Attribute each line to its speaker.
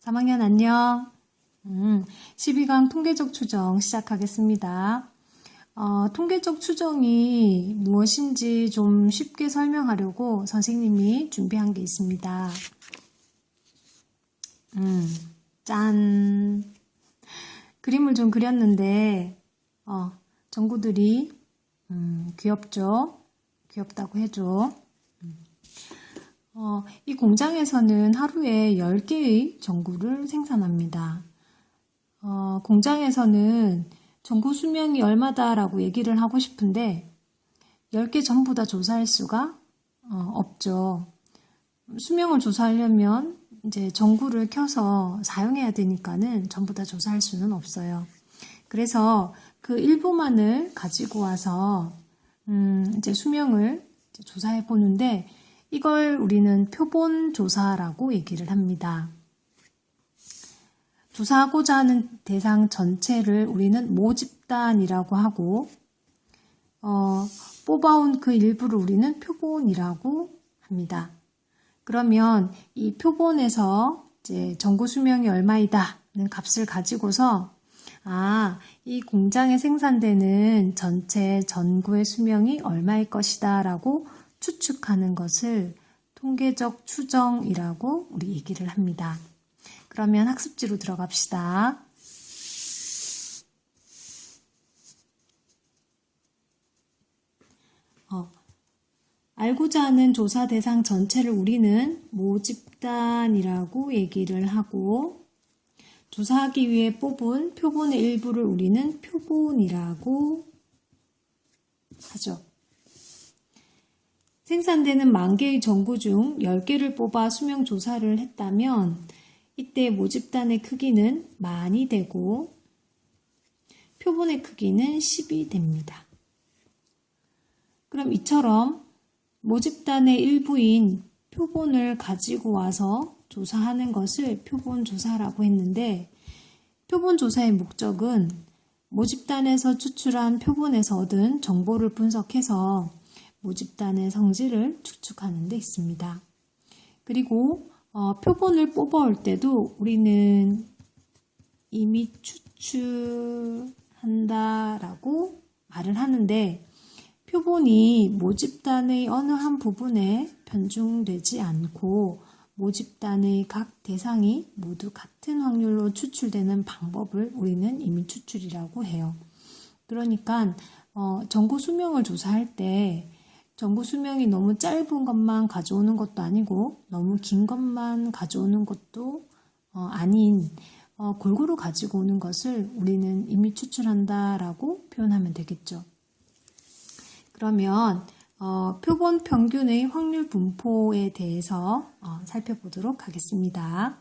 Speaker 1: 3학년 안녕. 음, 12강 통계적 추정 시작하겠습니다. 어, 통계적 추정이 무엇인지 좀 쉽게 설명하려고 선생님이 준비한 게 있습니다. 음, 짠. 그림을 좀 그렸는데, 어, 전구들이, 음, 귀엽죠? 귀엽다고 해줘. 어, 이 공장에서는 하루에 10개의 전구를 생산합니다. 어, 공장에서는 전구 수명이 얼마다라고 얘기를 하고 싶은데 10개 전부 다 조사할 수가 어, 없죠. 수명을 조사하려면 이제 전구를 켜서 사용해야 되니까는 전부 다 조사할 수는 없어요. 그래서 그 일부만을 가지고 와서 음, 이제 수명을 조사해 보는데 이걸 우리는 표본 조사라고 얘기를 합니다. 조사하고자 하는 대상 전체를 우리는 모집단이라고 하고, 어, 뽑아온 그 일부를 우리는 표본이라고 합니다. 그러면 이 표본에서 이제 전구 수명이 얼마이다는 값을 가지고서 아, 이 공장에 생산되는 전체 전구의 수명이 얼마일 것이다 라고 추측하는 것을 통계적 추정이라고 우리 얘기를 합니다. 그러면 학습지로 들어갑시다. 어, 알고자 하는 조사 대상 전체를 우리는 모집단이라고 얘기를 하고 조사하기 위해 뽑은 표본의 일부를 우리는 표본이라고 하죠. 생산되는 만 개의 전구 중 10개를 뽑아 수명 조사를 했다면 이때 모집단의 크기는 만이 되고 표본의 크기는 10이 됩니다. 그럼 이처럼 모집단의 일부인 표본을 가지고 와서 조사하는 것을 표본 조사라고 했는데 표본 조사의 목적은 모집단에서 추출한 표본에서 얻은 정보를 분석해서 모집단의 성질을 추측하는 데 있습니다. 그리고 어, 표본을 뽑아올 때도 우리는 이미 추출한다라고 말을 하는데 표본이 모집단의 어느 한 부분에 편중되지 않고 모집단의 각 대상이 모두 같은 확률로 추출되는 방법을 우리는 이미 추출이라고 해요. 그러니까 어, 전구 수명을 조사할 때 전구 수명이 너무 짧은 것만 가져오는 것도 아니고 너무 긴 것만 가져오는 것도 어, 아닌 어, 골고루 가지고 오는 것을 우리는 이미 추출한다라고 표현하면 되겠죠. 그러면 어, 표본 평균의 확률 분포에 대해서 어, 살펴보도록 하겠습니다.